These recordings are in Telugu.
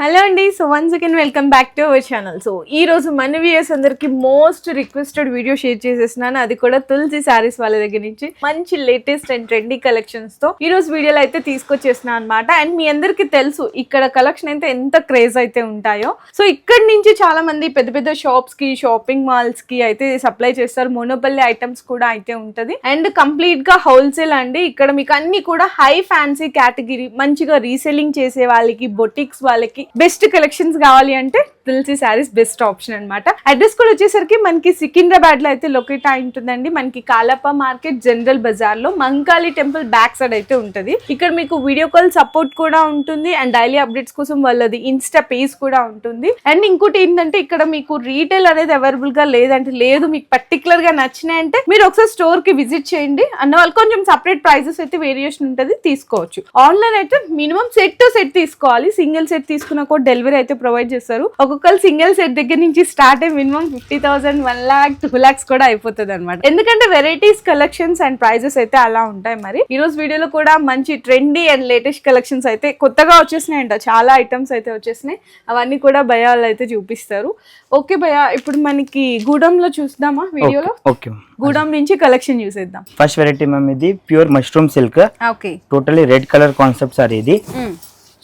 హలో అండి. So once again welcome back to our channel so ఈ రోజు మన వ్యూయర్స్ అందరికి మోస్ట్ రిక్వెస్టెడ్ వీడియో షేర్ చేసేసినాను అది కూడా తులసి శారీస్ వాళ్ళ దగ్గర నుంచి. మంచి లేటెస్ట్ అండ్ ట్రెండీ కలెక్షన్స్తో ఈ రోజు వీడియోలో అయితే తీసుకొచ్చేసినా అనమాట అండ్ మీ అందరికి తెలుసు ఇక్కడ కలెక్షన్ అయితే ఎంత క్రేజ్ అయితే ఉంటాయో. సో ఇక్కడ నుంచి చాలా మంది పెద్ద పెద్ద షాప్స్కి షాపింగ్ మాల్స్కి అయితే సప్లై చేస్తారు. మోనోపల్లి ఐటమ్స్ కూడా అయితే ఉంటది. అండ్ కంప్లీట్గా హోల్సేల్ అండి. ఇక్కడ మీకు అన్ని కూడా హై ఫ్యాన్సీ కేటగిరీ మంచిగా రీసెల్లింగ్ చేసే వాళ్ళకి బొటిక్స్ వాళ్ళకి బెస్ట్ కలెక్షన్స్ కావాలి అంటే తులసి శారీస్ బెస్ట్ ఆప్షన్ అనమాట అడ్రస్ కూడా వచ్చేసరికి మనకి సికింద్రాబాద్లో అయితే లొకేట్ అయి ఉంటుందండి. మనకి కాలప్ప మార్కెట్ జనరల్ బజార్లో మంకాళి టెంపుల్ బ్యాక్ సైడ్ అయితే ఉంటది. ఇక్కడ మీకు వీడియో కాల్ సపోర్ట్ కూడా ఉంటుంది అండ్ డైలీ అప్డేట్స్ కోసం వాళ్ళది ఇన్స్టా పేజ్ కూడా ఉంటుంది. అండ్ ఇంకోటి ఏంటంటే ఇక్కడ మీకు రీటైల్ అనేది అవైలబుల్గా లేదంటే లేదు మీకు పర్టికులర్గా నచ్చినాయంటే మీరు ఒకసారి స్టోర్కి విజిట్ చేయండి. అన్న వాళ్ళు కొంచెం సపరేట్ ప్రైజెస్ అయితే వేరియేషన్ ఉంటుంది తీసుకోవచ్చు. ఆన్లైన్ అయితే మినిమం సెట్ టు సెట్ తీసుకోవాలి. సింగిల్ సెట్ తీసుకున్నా కూడా డెలివరీ అయితే ప్రొవైడ్ చేస్తారు. ఒక్కొక్కరు సింగిల్ సెట్ దగ్గర నుంచి స్టార్ట్ అయ్యి minimum fifty thousand one lakh two lakhs కూడా అయిపోతుంది అనమాట ఎందుకంటే వెరైటీస్ కలెక్షన్స్ అండ్ ప్రైజెస్ అయితే అలా ఉంటాయి మరి. ఈ రోజు వీడియోలో కూడా మంచి ట్రెండీ అండ్ లేటెస్ట్ కలెక్షన్స్ అయితే కొత్తగా వచ్చేసినాయంట. చాలా ఐటమ్స్ అయితే వచ్చేసినాయి. అవన్నీ కూడా భయ వాళ్ళు అయితే చూపిస్తారు. ఓకే భయ ఇప్పుడు మనకి గూడెంలో చూద్దామా వీడియోలో? ఓకే గూడెం నుంచి కలెక్షన్ చూసేద్దాం. ఫస్ట్ వెరైటీ మ్యామ్ ఇది pure mushroom silk. Okay. Totally red colour concept sir ఇది.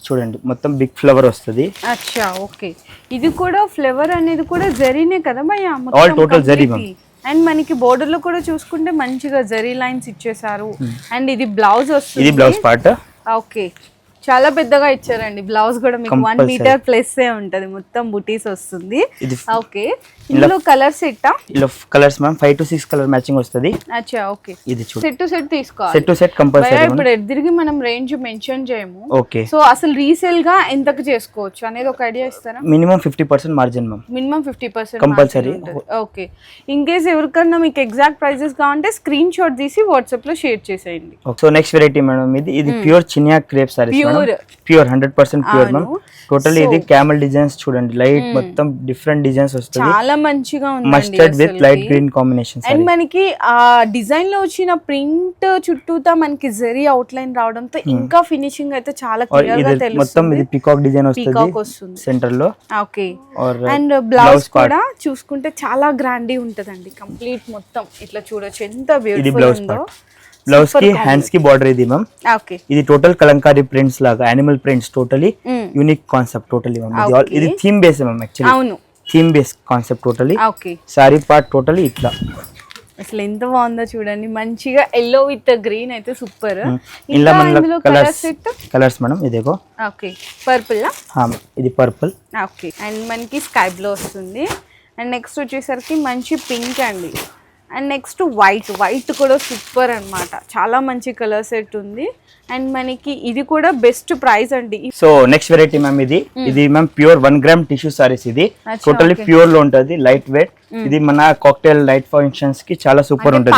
చూడండి మొత్తం బిగ్ ఫ్లవర్ వస్తుంది. అచ్చా ఓకే. ఇది కూడా ఫ్లేవర్ అనేది కూడా జరీనే కదా భయ్యా? All total zari. అండ్ మనకి బోర్డర్లో కూడా చూసుకుంటే మంచిగా జరీ లైన్స్ ఇచ్చేసారు అండ్ ఇది బ్లౌజ్ వస్తుంది. ఇది బ్లౌజ్ పార్ట్ ఓకే. చాలా పెద్దగా ఇచ్చారండి. బ్లౌజ్ కూడా మీకు వన్. మీటర్ ప్లస్ ఏ ఉంటది. మొత్తం బుటీస్ వస్తుంది. ఓకే. ఇందులో కలర్స్ ఇట్టా ఇలా colours ma'am five to six colour matching వస్తుంది. అచ్చా ఓకే. ఇది సెట్ టు సెట్ తీసుకోవాలి. సెట్ టు సెట్ కంపల్సరీ ఇప్పుడు ఎదిరిగి మనం రేంజ్ మెన్షన్ చేయము. ఓకే. సో అసలు రీసేల్గా ఎంతకు చేసుకోవచ్చు అనేది ఒక ఐడియా ఇస్తారా? Minimum fifty percent margin ma'am minimum fifty percent Compulsory. Okay. In case ఎవరికన్నా మీకు ఎగ్జాక్ట్ ప్రైజెస్ కావాలంటే స్క్రీన్ షాట్ తీసి వాట్సాప్లో షేర్ చేసేయండి. సో నెక్స్ట్ వెరైటీ మేడం ఇది ఇది pure Chiniya crepe saris pure. Hundred percent pure ma'am. Totally ఇది క్యామల్ డిజైన్స్ చూడండి. లైట్ మొత్తం డిఫరెంట్ డిజైన్స్ వస్తుంది. చాలా మంచిగా ఉంది mustard with light green combination and మనకి ఆ డిజైన్లో వచ్చిన ప్రింట్ చుట్టూతా మనకి జరీ అవుట్ లైన్ రావడంతో ఇంకా ఫినిషింగ్ అయితే చాలా క్లియర్గా. ఇది మొత్తం తెలుస్తుంది ఇది పికాక్ డిజైన్ పీకాక్ వస్తుంది. సెంటర్లో ఓకే అండ్ బ్లౌజ్ కూడా చూసుకుంటే చాలా గ్రాండీ ఉంటదండి. కంప్లీట్ మొత్తం. ఇట్లా చూడొచ్చు. ఎంత బ్యూటిఫుల్ ఉందో. బ్లౌజ్కి హ్యాండ్స్కి బార్డర్ ఇది మ్యామ్ ఓకే ఇది టోటల్ కలంకారీ ప్రింట్స్ లాగా animal prints totally. Unique concept totally ma'am ఇది థీమ్ బేస్ మ్యామ్ యాక్చువల్లీ అవును. Theme base concept totally okay sari part totally ఇట్లా. అసలు ఎంత బాగుందో చూడండి. మంచిగా ఎల్లో విత్ గ్రీన్ అయితే సూపర్ ఇలా ఇంకా మన కలర్స్ కలర్స్ మేడం ఇదేగో. ఓకే పర్పుల్ ఇది పర్పుల్ ఓకే అండ్ మనకి స్కై బ్లూ వస్తుంది. అండ్ నెక్స్ట్ వచ్చేసరికి మంచి పింక్ అండి. అండ్ నెక్స్ట్ వైట్ వైట్ కూడా సూపర్ అన్నమాట. చాలా మంచి కలర్ సెట్ ఉంది. అండ్ మనకి ఇది కూడా బెస్ట్ ప్రైస్ అండి. సో నెక్స్ట్ వెరైటీ మ్యామ్ ఇది. ఇది ma'am pure one gram tissue saris ఇది. అచ్చా, టోటలీ okay. ప్యూర్లో ఉంటది లైట్ వెయిట్ ఇది మన కాక్టైల్ లైట్ ఫంక్షన్స్కి చాలా సూపర్ ఉంటది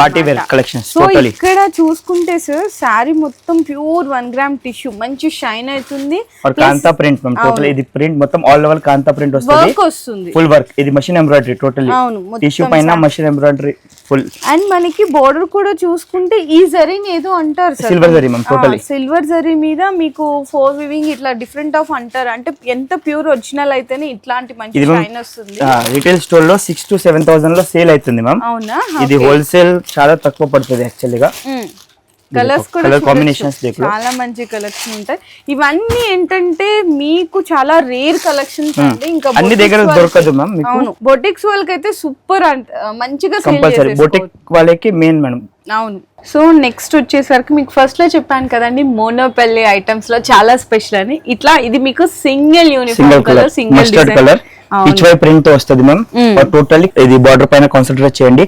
పార్టీ వేర్. కలెక్షన్స్ సో ఇక్కడ చూసుకుంటే సార్ శారీ మొత్తం ప్యూర్ వన్ గ్రామ్ టిష్యూ మంచి షైన్ అవుతుంది. కాంతా ప్రింట్ మ్యామ్ టోటల్ ఇది ప్రింట్ మొత్తం ఆల్ ఓవర్ కాంతా ప్రింట్ వస్తుంది. ఫుల్ వర్క్ ఇది మషిన్ ఎంబ్రాయిడరీ టోటలీ టిష్యూ పైన మషిన్ ఎంబ్రాయిడరీ ఫుల్. అండ్ మనకి బోర్డర్ కూడా చూసుకుంటే ఈ జరీని ఏదో అంటారు silver zari ma'am totally silver zari మీద మీకు ఫోర్ వివింగ్ ఇట్లా డిఫరెంట్ ఆఫ్ అంటారు. అంటే ఎంత ప్యూర్ ఒరిజినల్ అయితేనే ఇట్లాంటి మంచి షైన్ వస్తుంది. రిటైల్ స్టోర్లో సిక్స్ టు సెవెన్ థౌసండ్లో సేల్ అవుతుంది మ్యామ్. అవునా? ఇది హోల్సేల్ చాలా తక్కువ పడుతుంది యాక్చువల్గా కలర్స్ కూడా. కాంబినేషన్స్ చాలా మంచి కలెక్షన్ ఉంటాయి. ఇవన్నీ ఏంటంటే మీకు చాలా రేర్ కలెక్షన్స్ అండి. ఇంకా అన్ని boutiques దగ్గర వాళ్ళకి- దొరకదు మ్యామ్ అవును. బొటిక్స్ వాళ్ళకైతే సూపర్ అంట మంచిగా కంపల్సరీ బొటిక్ వాళ్ళకి మెయిన్ మేడం. అవును. సో నెక్స్ట్ వచ్చేసరికి మీకు ఫస్ట్లో చెప్పాను కదండి మోనోపల్లి ఐటమ్స్లో చాలా స్పెషల్ అని ఇట్లా ఇది మీకు single uniform colour single colour Pichwai print వస్తుంది మ్యామ్. టోటల్లీ ఇది బార్డర్ పైన కాన్సన్ట్రేట్ చేయండి.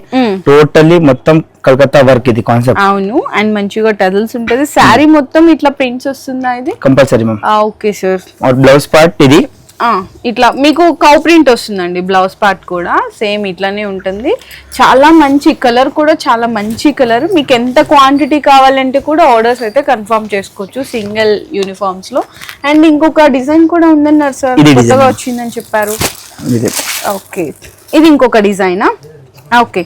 టోటల్లీ మొత్తం కలకత్తా వర్క్ ఇది కాన్సెప్ట్ అవును అండ్ మంచిగా టజల్స్ ఉంటది. శారీ మొత్తం ఇట్లా ప్రింట్స్ వస్తుందా ఇది? Compulsory ma'am okay sir blouse part ఇది. ఇట్లా మీకు కౌ ప్రింట్ వస్తుందండి బ్లౌజ్ పార్ట్ కూడా. సేమ్ ఇట్లానే ఉంటుంది. చాలా మంచి కలర్ కూడా చాలా మంచి కలర్ మీకు ఎంత క్వాంటిటీ కావాలంటే కూడా ఆర్డర్స్ అయితే కన్ఫర్మ్ చేసుకోవచ్చు సింగిల్ యూనిఫామ్స్లో. అండ్ ఇంకొక డిజైన్ కూడా ఉందన్నారు సార్ కొత్తగా. వచ్చిందని చెప్పారు. ఓకే. ఇది ఇంకొక డిజైనా ఓకే.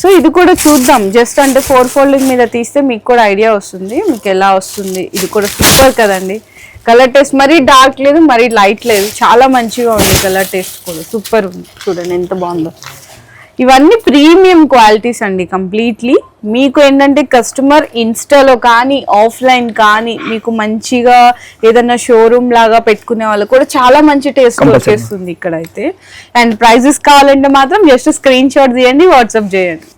సో ఇది కూడా చూద్దాం. జస్ట్ అంటే ఫోర్ ఫోల్డింగ్ మీద తీస్తే మీకు కూడా ఐడియా వస్తుంది. మీకు ఎలా వస్తుంది? ఇది కూడా సూపర్ కదండి. కలర్ టేస్ట్ మరీ డార్క్ లేదు మరీ లైట్ లేదు. చాలా మంచిగా ఉంది కలర్ టేస్ట్ కూడా. సూపర్ ఉంది. చూడండి ఎంత బాగుందో. ఇవన్నీ ప్రీమియం క్వాలిటీస్ అండి కంప్లీట్లీ. మీకు ఏంటంటే కస్టమర్ ఇన్స్టాలో కానీ ఆఫ్లైన్ కానీ మీకు మంచిగా ఏదైనా షోరూమ్ లాగా పెట్టుకునే వాళ్ళు కూడా చాలా మంచి టేస్ట్. వచ్చేస్తుంది ఇక్కడ అయితే అండ్ ప్రైజెస్ కావాలంటే మాత్రం జస్ట్ స్క్రీన్ షాట్ తీయండి వాట్సాప్ చేయండి.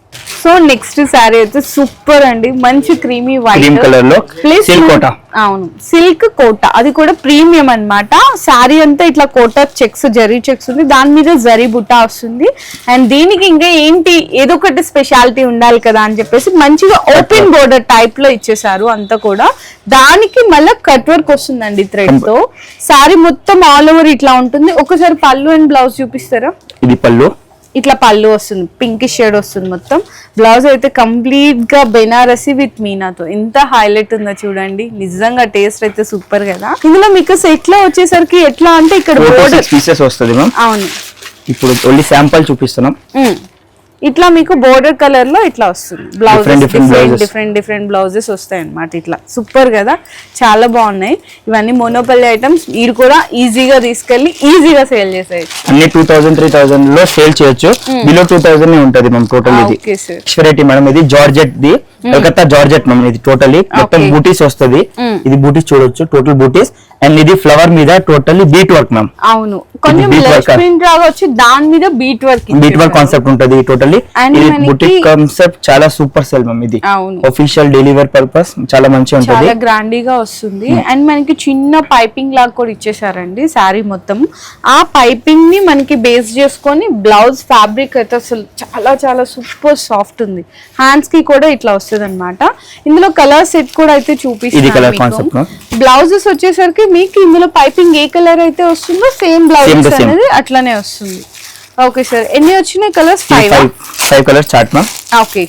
సో నెక్స్ట్ శారీ అయితే సూపర్ అండి. మంచి క్రీమీ వైట్ colour లో. అవును. సిల్క్ కోట. అది కూడా ప్రీమియం అన్నమాట. శారీ అంతా ఇట్లా కోట చెక్స్ జరీ చెక్స్ ఉంది. దాని మీద జరీ బుట్ట వస్తుంది. అండ్ దీనికి ఇంకా ఏంటి? ఏదో ఒకటి స్పెషాలిటీ ఉండాలి కదా అని చెప్పేసి మంచిగా ఓపెన్ బోర్డర్ టైప్లో ఇచ్చేసారు అంతా కూడా. దానికి మళ్ళీ కట్ వర్క్ వస్తుందండి థ్రెడ్తో. శారీ మొత్తం ఆల్ ఓవర్ ఇట్లా ఉంటుంది. ఒకసారి పళ్ళు అండ్ బ్లౌజ్ చూపిస్తారా? ఇది పళ్ళు. ఇట్లా పళ్ళు వస్తుంది పింక్ షేడ్ వస్తుంది మొత్తం. బ్లౌజ్ అయితే కంప్లీట్గా బెనారసి విత్ మీనాతో ఎంత హైలైట్ ఉందో చూడండి. నిజంగా టేస్ట్ అయితే సూపర్ కదా. ఇందులో మీకు సెట్లో వచ్చేసరికి ఎట్లా అంటే ఇక్కడ పీసెస్ వస్తుంది అవును. ఇప్పుడు ఓన్లీ శాంపుల్ చూపిస్తున్నాం. ఇట్లా మీకు బోర్డర్ కలర్లో ఇట్లా వస్తుంది. Blouses different. Different different blouses వస్తాయి అన్నమాట ఇట్లా. సూపర్ కదా? చాలా బాగున్నాయి. ఇవన్నీ మోనోపల్లి ఐటమ్స్ మీరు కూడా ఈజీగా తీసుకెళ్ళి ఈజీగా సేల్ చేసేయచ్చు. అన్ని టూ థౌసండ్ త్రీ థౌసండ్లో సేల్ చేయొచ్చు. బిలో టూ థౌసండ్ ఉంటుంది మ్యామ్ టోటల్ ఇది. వెరైటీ మేడం ఇది georgette the Calcutta georgette ma'am ఇది టోటలీ మొత్తం. బూటీస్ వస్తుంది. ఇది బూటీస్ చూడొచ్చు టోటల్ బూటీస్ అండ్ ఇది ఫ్లవర్ మీద టోటల్లీ బీట్ వర్క్ మ్యామ్ అవును. కొంచెం వచ్చి దాని మీద bead work bead work concept ఉంటది టోటల్లీ బుటిక్ కాన్సెప్ట్ చాలా సూపర్ సెల్ మ్యామ్ ఇది. అవును. ఒఫిషియల్ డెలివరీ పర్పస్ చాలా మంచిగా ఉంటది. చాలా గ్రాండీగా వస్తుంది. అండ్ మనకి చిన్న పైపింగ్ లాగా కూడా ఇచ్చేసారండి శారీ మొత్తం. ఆ పైపింగ్ని మనకి బేస్ చేసుకొని బ్లౌజ్ ఫ్యాబ్రిక్ అయితే అసలు చాలా చాలా సూపర్ సాఫ్ట్ ఉంది. హ్యాండ్స్కి కూడా ఇట్లా వస్తుంది అనమాట ఇందులో కలర్ సెట్ కూడా అయితే no? బ్లౌజెస్ వచ్చేసరికి మీకు ఇందులో పైపింగ్ ఏ కలర్ అయితే వస్తుందో సేమ్ same. అనేది అట్లానే వస్తుంది. ఓకే సార్ ఎన్ని వచ్చినాయి colours five five five colour chart ma'am okay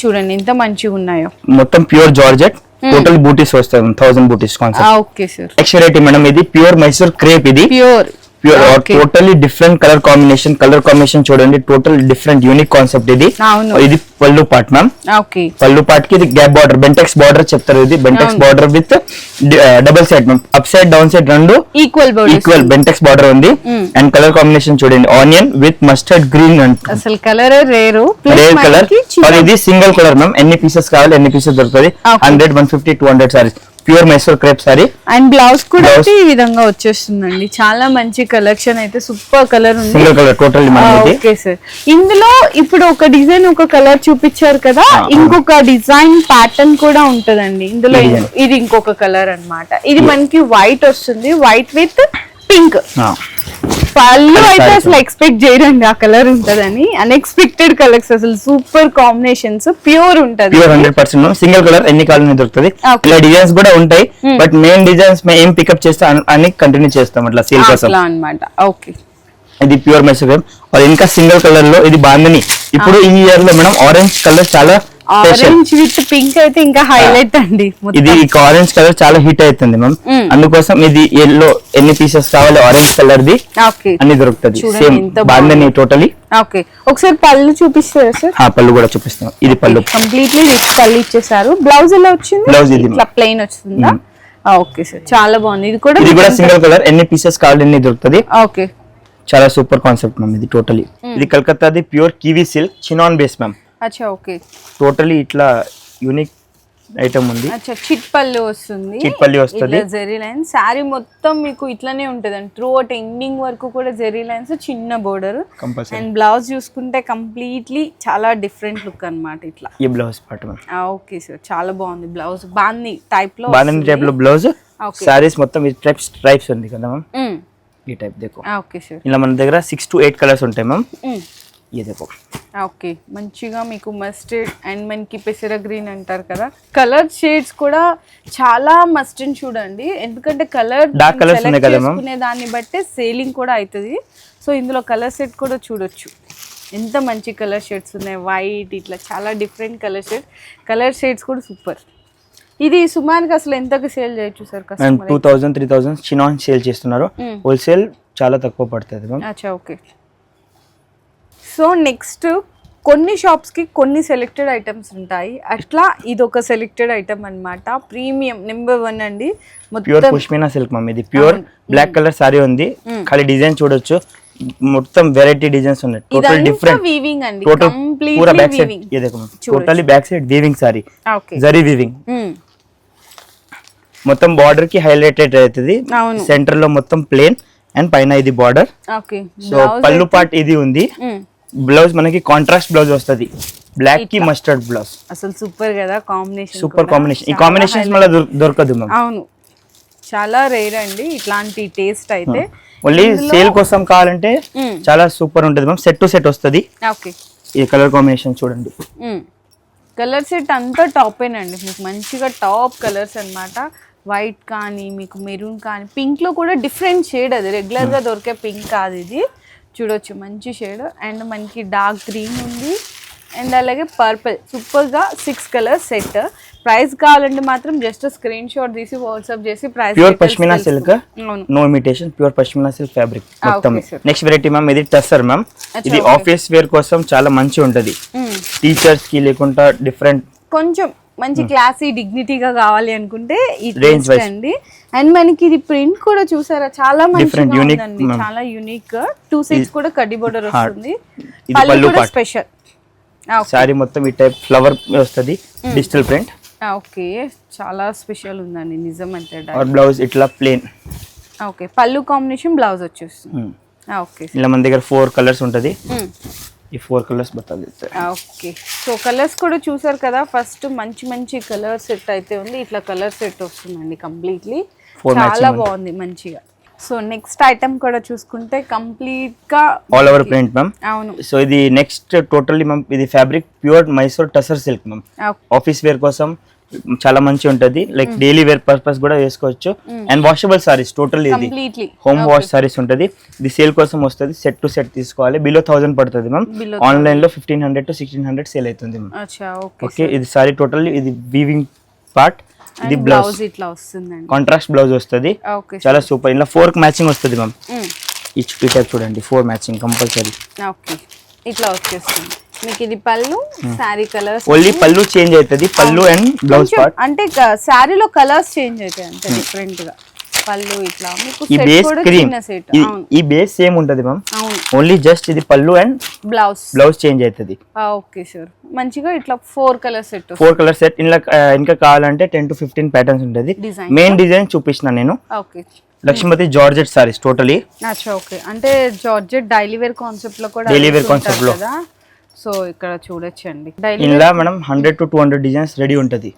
చూడండి ఎంత మంచిగా ఉన్నాయో. మొత్తం ప్యూర్ జార్జెట్. టోటల్ బూటీస్ వస్తాయి thousand buttis concept okay sir next variety madam ఇది ప్యూర్ మైసూర్ క్రేప్ ఇది. Pure pure. Totally different colour combination colour combination చూడండి టోటల్ డిఫరెంట్ యూనిక్ కాన్సెప్ట్ ఇది. అవును. ఇది పళ్ళు పార్ట్ మ్యామ్ ఓకే పళ్ళు పార్ట్కి ఇది గ్యాప్ బార్డర్ బెంటెక్స్ బార్డర్ చెప్తారు ఇది. Bentex. Border with double side ma'am up side down side రెండు ఈక్వల్ ఈక్వల్ బెంటెక్స్ బార్డర్ ఉంది. అండ్ కలర్ కాంబినేషన్ చూడండి onion with mustard green and అసలు కలర్ రేరు రేర్ కలర్ ఇది సింగిల్ కలర్ మ్యామ్ ఎన్ని పీసెస్ కావాలి ఎన్ని పీసెస్ దొరుకుతుంది. Hundred one fifty two hundred saris pure Mysore crepe sari. And blouse కూడా. అయితే ఈ విధంగా వచ్చేస్తుందండి. చాలా మంచి కలెక్షన్ అయితే సూపర్ కలర్ ఉంది. Single colour total okay sir. ఇందులో ఇప్పుడు ఒక డిజైన్ ఒక కలర్ చూపించారు కదా ఇంకొక డిజైన్ ప్యాటర్న్ కూడా ఉంటదండి. ఇందులో ఇది. ఇంకొక కలర్ అన్నమాట. ఇది మనకి వైట్ వస్తుంది. వైట్ విత్ పింక్ పళ్ళు అయితే అసలు ఎక్స్పెక్ట్ చేయరండి ఆ కలర్ ఉంటదని. అన్ఎక్స్పెక్టెడ్ కలర్స్ అసలు సూపర్ కాంబినేషన్స్ ప్యూర్ ఉంటది. Pure hundred percent single colour ఎన్ని కావాలని దొరుకుతుంది. ఇలా డిజైన్స్ కూడా ఉంటాయి బట్ మెయిన్ డిజైన్స్ మేము ఏం పికప్ చేస్తాం అన్- కంటిన్యూ చేస్తాం అట్లా సేల్ కోసం. అట్లా అన్నమాట. ఓకే ఇది ప్యూర్ और ఇంకా సింగిల్ కలర్లో ఇది బాందని ఇప్పుడు ఈ ఇయర్లో మేడం ఆరెంజ్ కలర్ చాలా ఆరెంజ్ విత్ పింక్ అయితే ఇంకా హైలైట్ అండి ఇది ఆరెంజ్ కలర్ చాలా హిట్ అవుతుంది మ్యామ్ Mm. అందుకోసం ఇది ఎల్లో ఎన్ని పీసెస్ కావాలి ఆరెంజ్ కలర్ ది అన్ని దొరుకుతుంది. సేమ్ బాందని టోటలీ ఓకే ఒకసారి పళ్ళు చూపిస్తారా సార్ పళ్ళు కూడా చూపిస్తాం. ఇది పళ్ళు. కంప్లీట్లీ రిచ్ పళ్ళు ఇచ్చేసారు. బ్లౌజ్ ఎలా వచ్చింది? Blouse ఇది. ఇట్లా ప్లెయిన్ వచ్చిందా? ఓకే సార్ చాలా బాగుంది. ఇది కూడా ఇది కూడా సింగిల్ కలర్ ఎన్ని పీసెస్ కావాలి ఎన్ని దొరుకుతుంది? ఓకే చాలా సూపర్ కాన్సెప్ట్ మ్యామ్ ఇది టోటలీ ఇది కలకత్తాది pure kiwi silk chinon base ma'am అచ్చా ఓకే. టోటలీ ఇట్లా యూనిక్ ఐటమ్ ఉంది. అచ్చా చిట్ పళ్ళు వస్తుంది. చిట్ పల్లి వస్తది. జెరీ లైన్స్ శారీ మొత్తం మీకు ఇట్లానే ఉంటదండి. త్రూ అవుట్ ఎండింగ్ వరకు కూడా జెరీ లైన్స్ చిన్న బోర్డర్ అండ్ బ్లౌజ్ చూసుకుంటే కంప్లీట్లీ చాలా డిఫరెంట్ లుక్ అన్నమాట ఇట్లా. ఈ బ్లౌజ్ పార్ట్ ఓకే సార్. చాలా బాగుంది బ్లౌజ్ బాంది టైప్లో బాందని టైప్లో బ్లౌజ్. సారీస్ మొత్తం ఈ టైప్ స్ట్రైప్స్ ఉంది కదా మ్యామ్ ఈ టైప్ దేకో. Okay sir. ఇలా మన దగ్గర సిక్స్ టు ఎయిట్ కలర్స్ ఉంటాయి మ్యామ్ ये देखो ఓకే మంచిగా మీకు మస్టర్డ్ అండ్ మనకి పెసర గ్రీన్ అంటారు కదా కలర్ షేడ్స్ కూడా చాలా మస్టర్డ్ చూడండి ఎందుకంటే కలర్ Dark colours ఉన్నాయి కదా, ma'am? చేసుకునే దాన్ని బట్టే సేలింగ్ కూడా అవుతుంది సో ఇందులో కలర్ సెట్ కూడా చూడొచ్చు ఎంత మంచి కలర్ షేడ్స్ ఉన్నాయి వైట్ ఇట్లా చాలా different colour shades colour shades కూడా సూపర్ ఇది సుమారుగా అసలు ఎంతకు సేల్ చేయొచ్చు sir and two customer thousand three thousand chinon sale చేస్తున్నారు Mm. హోల్సేల్ చాలా తక్కువ పడుతుంది మ్యామ్ అచ్చా ఓకే సో నెక్స్ట్ కొన్ని షాప్స్కి కొన్ని సెలెక్టెడ్ ఐటమ్స్ ఉంటాయి. అట్లా ఇది ఒక సెలెక్టెడ్ ఐటమ్ అనమాట ప్రీమియం నెంబర్ వన్ అండి. ప్యూర్ పుష్మినా సిల్క్ మమ్మీ ఇది ప్యూర్ బ్లాక్ కలర్ సారీ ఉంది. ఖాళీ డిజైన్ చూడొచ్చు. మొత్తం వెరైటీ డిజైన్స్ ఉన్నాయి. టోటల్ డిఫరెంట్ వీవింగ్ అండి. టోటల్ పూరా బ్యాక్ సైడ్ ఇది back side weaving sari zari weaving మొత్తం బార్డర్కి హైలైటెడ్ అవుతుంది. సెంటర్లో మొత్తం ప్లేన్ అండ్ పైన ఇది బార్డర్ సో పళ్ళు పార్ట్ ఇది ఉంది. బ్లౌజ్ మనకి కాంట్రాస్ట్ బ్లౌజ్ వస్తది. బ్లాక్కి మస్టర్డ్ బ్లౌజ్ అసలు సూపర్ కదా కాంబినేషన్ సూపర్ కాంబినేషన్ ఈ కాంబినేషన్స్ మళ్ళీ దొరకదు అవును. చాలా రేర్ అండి ఇట్లాంటి టేస్ట్ అయితే. ఓన్లీ సేల్ కోసం కావాలంటే. చాలా సూపర్ ఉంటుంది మ్యామ్ సెట్ టు సెట్ వస్తుంది. ఓకే. ఈ కలర్ కాంబినేషన్ చూడండి. కలర్ సెట్ అంతా టాపేనండి మీకు మంచిగా టాప్ కలర్స్ అన్నమాట. వైట్ కానీ మీకు మెరూన్ కానీ పింక్లో కూడా డిఫరెంట్ షేడ్ అది. రెగ్యులర్గా దొరికే పింక్ కాదు ఇది. చూడొచ్చు మంచి షేడ్. అండ్ మనకి డార్క్ గ్రీన్ ఉంది. అండ్ అలాగే పర్పుల్ సూపర్గా సిక్స్ కలర్ సెట్. ప్రైస్ కావాలంటే మాత్రం జస్ట్ స్క్రీన్ షాట్ తీసి వాట్సాప్ చేసి price pure pashmina silk? No imitation pure pashmina silk fabric Ah, మొత్తం. నెక్స్ట్ వెరైటీ మ్యామ్ ఇది టస్సర్ మ్యామ్ ఇది ఆఫీస్ వేర్ కోసం చాలా మంచి ఉంటది. టీచర్స్కి లేకుండా డిఫరెంట్ కొంచెం మంచి క్లాసీ డిగ్నిటీగా కావాలి అనుకుంటే అండి. అండ్ మనకి ఇది ప్రింట్ కూడా చూసారా? చాలా మంచిగా ఉందండి. చాలా యూనిక్ టూ సైడ్స్ కూడా కడ్డీ బోర్డర్. వస్తుంది. ఇది పళ్ళు కూడా. స్పెషల్ శారీ మొత్తం ఈ టైప్ ఫ్లవర్ వస్తుంది డిజిటల్ ప్రింట్ ఓకే. చాలా స్పెషల్ ఉందండి నిజం అంటే ఆర్ బ్లౌజ్ ఇట్లా plain okay. Pallu combination blouse వచ్చేస్తుంది. ఓకే. ఇలా మన దగ్గర ఫోర్ కలర్స్ ఉంటది. ఈ ఫోర్ కలర్స్ బతాలి ఓకే. సో కలర్స్ కూడా చూసారు కదా ఫస్ట్ మంచి మంచి కలర్ సెట్ అయితే ఉంది. ఇట్లా కలర్ సెట్ వస్తుందండి కంప్లీట్లీ. చాలా. బాగుంది మంచిగా. సో నెక్స్ట్ ఐటమ్ కూడా చూసుకుంటే కంప్లీట్గా ఆల్ ఓవర్ ప్రింట్ మ్యామ్ అవును. సో ఇది నెక్స్ట్ టోటల్లీ మ్యామ్ ఇది fabric pure Mysore tussar silk ma'am office wear కోసం చాలా మంచి ఉంటది. లైక్ డైలీ వేర్ పర్పస్ కూడా వేసుకోవచ్చు. అండ్ వాషబుల్ సారీస్ టోటల్ ఇది హోమ్ వాష్ సారీస్ ఉంటది. ఇది సేల్ కోసం వస్తుంది. సెట్ టు సెట్ తీసుకోవాలి. బిలో థౌసండ్ పడుతుంది మ్యామ్ ఆన్లైన్లో fifteen hundred to sixteen hundred sale అవుతుంది ఓకే ఇది సారీ టోటల్లీ ఇది వీవింగ్ పార్ట్ ఇది బ్లౌజ్ ఇట్లా కాంట్రాస్ట్ బ్లౌజ్ వస్తుంది. చాలా సూపర్ ఇలా ఫోర్ మ్యాచింగ్ వస్తుంది మ్యామ్ ఈ టైప్ చూడండి ఫోర్ మ్యాచింగ్ కంపల్సరీ ఇట్లా వచ్చేస్తుంది. మీకు ఇది pallu sari colours only pallu change అవుతుంది. పళ్ళు అండ్ బ్లౌజ్ పార్ట్. అంటే శారీలో కలర్స్ చేంజ్ అవుతాయి అంతే డిఫరెంట్గా పళ్ళు ఇట్లా. మీకు ఈ బేస్ క్రీమ్ ఈ బేస్ సేమ్ ఉంటది మ్యామ్ ఓన్లీ జస్ట్ ఇది pallu and blouse blouse change అవుతుంది. ఓకే సార్ మంచిగా ఇట్లా four colour set four colour set ఇలా ఇంకా కావాలంటే టెన్ టు ఫిఫ్టీన్ ప్యాటర్న్స్ ఉంటుంది. మెయిన్ డిజైన్ చూపించిన నేను. Okay Lakshmipati georgette saris totally okay. అంటే జార్జెట్ డైలీ వేర్ కాన్సెప్ట్లో కూడా wear వేస్తుంటారు concept లో. సో ఇక్కడ చూడొచ్చండి. డైలీ ఇలా మనం hundred to two hundred designs ready ఉంటుంది.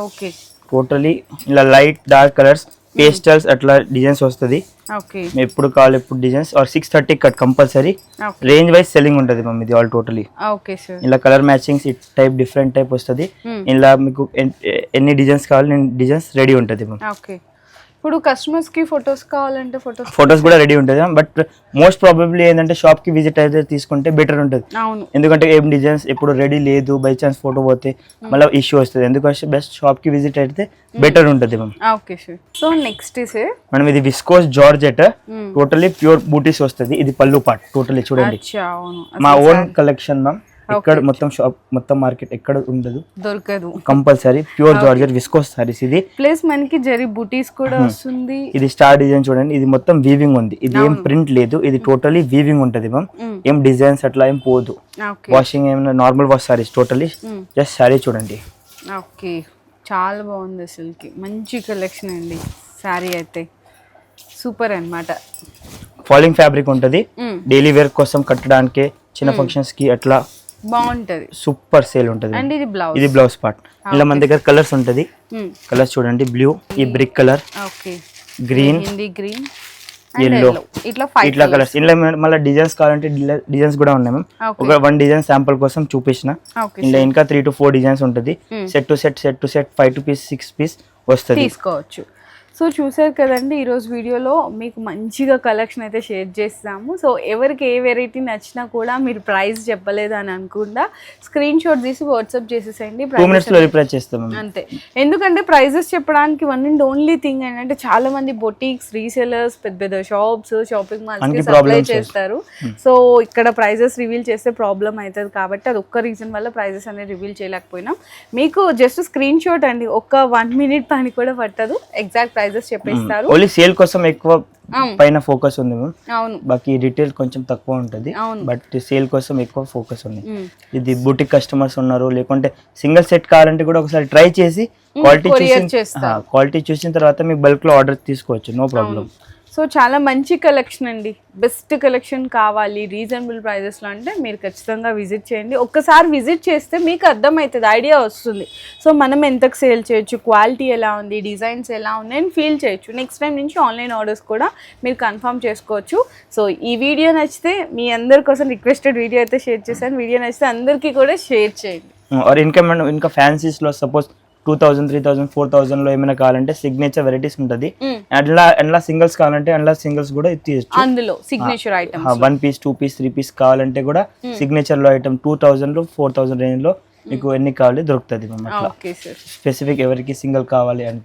ఓకే. టోటలీ ఇలా లైట్ డార్క్ కలర్స్ పేస్టల్స్ అట్లా డిజైన్స్ వస్తుంది. ఓకే. ఎప్పుడు కావాలి ఎప్పుడు designs or six thirty cut compulsory range wise selling ఉంటుంది మ్యామ్ ఇది ఆల్ టోటలీ ఇలా కలర్ మ్యాచింగ్స్ ఈ టైప్ డిఫరెంట్ టైప్ వస్తుంది. ఇలా మీకు ఎన్- ఎన్ని డిజైన్స్ కావాలి డిజైన్స్ రెడీ ఉంటుంది మ్యామ్ ఓకే. ఇప్పుడు కస్టమర్స్కి ఫొటోస్ కావాలంటే ఫొటోస్ ఫొటోస్ కూడా రెడీ ఉంటుంది బట్ మోస్ట్ ప్రాబబ్లీ ఏంటంటే షాప్కి విజిట్ అయితే తీసుకుంటే బెటర్ ఉంటుంది. అవును. ఎందుకంటే ఏం డిజైన్స్ ఇప్పుడు రెడీ లేదు బై ఛాన్స్ ఫోటో పోతే మళ్ళీ ఇష్యూ వస్తుంది. ఎందుకంటే బెస్ట్ షాప్కి విజిట్ అయితే బెటర్ ఉంటుంది ma'am okay sir so next sir మనం ఇది viscose georgette totally pure buttis వస్తుంది. ఇది పళ్ళు పార్ట్ టోటలీ చూడండి. మా ఓన్ కలెక్షన్ మ్యామ్ ఎక్కడ మొత్తం షాప్ మొత్తం మార్కెట్ ఎక్కడ ఉండదు. దొరకదు. Compulsory pure georgette viscose saris ఇది. ప్లస్ మనకి జరి బుటీస్ కూడా వస్తుంది. ఇది స్టార్ డిజైన్ చూడండి ఇది మొత్తం వీవింగ్ ఉంది. ఇది ఏం ప్రింట్ లేదు ఇది టోటలీ వీవింగ్ ఉంటుంది మ్యామ్ Mm. ఏం డిజైన్స్ అట్లా ఏం పోదు. వాషింగ్ ఏమైనా normal wash saris totally. Just sari చూడండి. ఓకే చాలా బాగుంది అసలుకి మంచి కలెక్షన్ అండి శారీ అయితే. సూపర్ అన్నమాట. ఫాలింగ్ ఫ్యాబ్రిక్ ఉంటుంది. డైలీ వేర్ కోసం కట్టడానికి చిన్న ఫంక్షన్స్కి అట్లా బాగుంటది. సూపర్ సేల్ ఉంటుంది. అండ్ ఇది బ్లౌజ్ ఇది బ్లౌజ్ పార్ట్ ఇలా మన దగ్గర కలర్స్ ఉంటుంది. కలర్స్ చూడండి బ్లూ ఈ brick colour okay green green Yellow. ఇట్లా ఇట్లా కలర్స్ ఇలా మళ్ళీ డిజైన్స్ కావాలంటే డిజైన్స్ కూడా ఉన్నాయి మ్యామ్. ఒక వన్ డిజైన్ శాంపుల్ కోసం చూపించిన. ఇలా ఇంకా త్రీ టు ఫోర్ డిజైన్స్ ఉంటుంది. Set to set set to set five to piece six piece వస్తుంది. తీసుకోవచ్చు. సో చూసారు కదండి ఈరోజు వీడియోలో మీకు మంచిగా కలెక్షన్ అయితే షేర్ చేస్తాము. సో ఎవరికి ఏ వెరైటీ నచ్చినా కూడా మీరు ప్రైస్ చెప్పలేదు అని అనుకుండా స్క్రీన్ షాట్ తీసి వాట్సాప్ చేసేసేయండి. అంతే. ఎందుకంటే ప్రైజెస్ చెప్పడానికి వన్ అండ్ ఓన్లీ థింగ్ ఏంటంటే చాలా మంది బొటీక్స్ రీసెలర్స్ పెద్ద పెద్ద షాప్స్ షాపింగ్ మాల్స్ సప్లై చేస్తారు. సో ఇక్కడ ప్రైజెస్ రివీల్ చేస్తే ప్రాబ్లం అవుతుంది కాబట్టి అది ఒక్క రీజన్ వల్ల ప్రైజెస్ అనేది రివీల్ చేయలేకపోయినాం. మీకు జస్ట్ స్క్రీన్ షాట్ అండి ఒక్క వన్ మినిట్ పని కూడా పట్టదు. ఎగ్జాక్ట్ ప్రైజెస్ చెప్పేస్తారు. ఓన్లీ సేల్ కోసం ఎక్కువ. పైన ఫోకస్ ఉంది అవును. బాకీ రిటైల్ కొంచెం తక్కువ ఉంటుంది. అవును. బట్ సేల్ కోసం ఎక్కువ ఫోకస్ ఉంది. ఇది బుటిక్ కస్టమర్స్ ఉన్నారు లేకుంటే సింగిల్ సెట్ కావాలంటే కూడా ఒకసారి ట్రై చేసి క్వాలిటీ చూసి. క్వాలిటీ చూసిన తర్వాత మీకు బల్క్లో ఆర్డర్ తీసుకోవచ్చు. నో ప్రాబ్లం సో చాలా మంచి కలెక్షన్ అండి. బెస్ట్ కలెక్షన్ కావాలి రీజనబుల్ ప్రైజెస్లో అంటే మీరు ఖచ్చితంగా విజిట్ చేయండి. ఒక్కసారి విజిట్ చేస్తే మీకు అర్థమవుతుంది ఐడియా వస్తుంది. సో మనం ఎంతకు సేల్ చేయొచ్చు క్వాలిటీ ఎలా ఉంది డిజైన్స్ ఎలా ఉన్నాయని అని ఫీల్ చేయొచ్చు. నెక్స్ట్ టైం నుంచి ఆన్లైన్ ఆర్డర్స్ కూడా మీరు కన్ఫర్మ్ చేసుకోవచ్చు. సో ఈ వీడియో నచ్చితే మీ అందరి కోసం రిక్వెస్టెడ్ వీడియో అయితే షేర్ చేశాను. వీడియో నచ్చితే అందరికీ కూడా షేర్ చేయండి. Hmm, ఆర్ ఇంకా మనం ఇంకా ఫ్యాన్సీస్లో suppose two thousand three thousand four థౌసండ్లో ఏమైనా కావాలంటే సిగ్నేచర్ వెరైటీస్ ఉంటుంది. అట్లా అట్లా సింగిల్స్ కావాలంటే అట్లా సింగిల్స్ కూడా తీయచ్చు. అందులో signature item one piece two piece three piece కావాలంటే కూడా సిగ్నేచర్లో ఐటమ్ టూ థౌసండ్లో ఫోర్ థౌసండ్ రేంజ్లో మీకు ఎన్ని కావాలి దొరుకుతుంది స్పెసిఫిక్ ఎవరికి సింగిల్ కావాలి అంటే.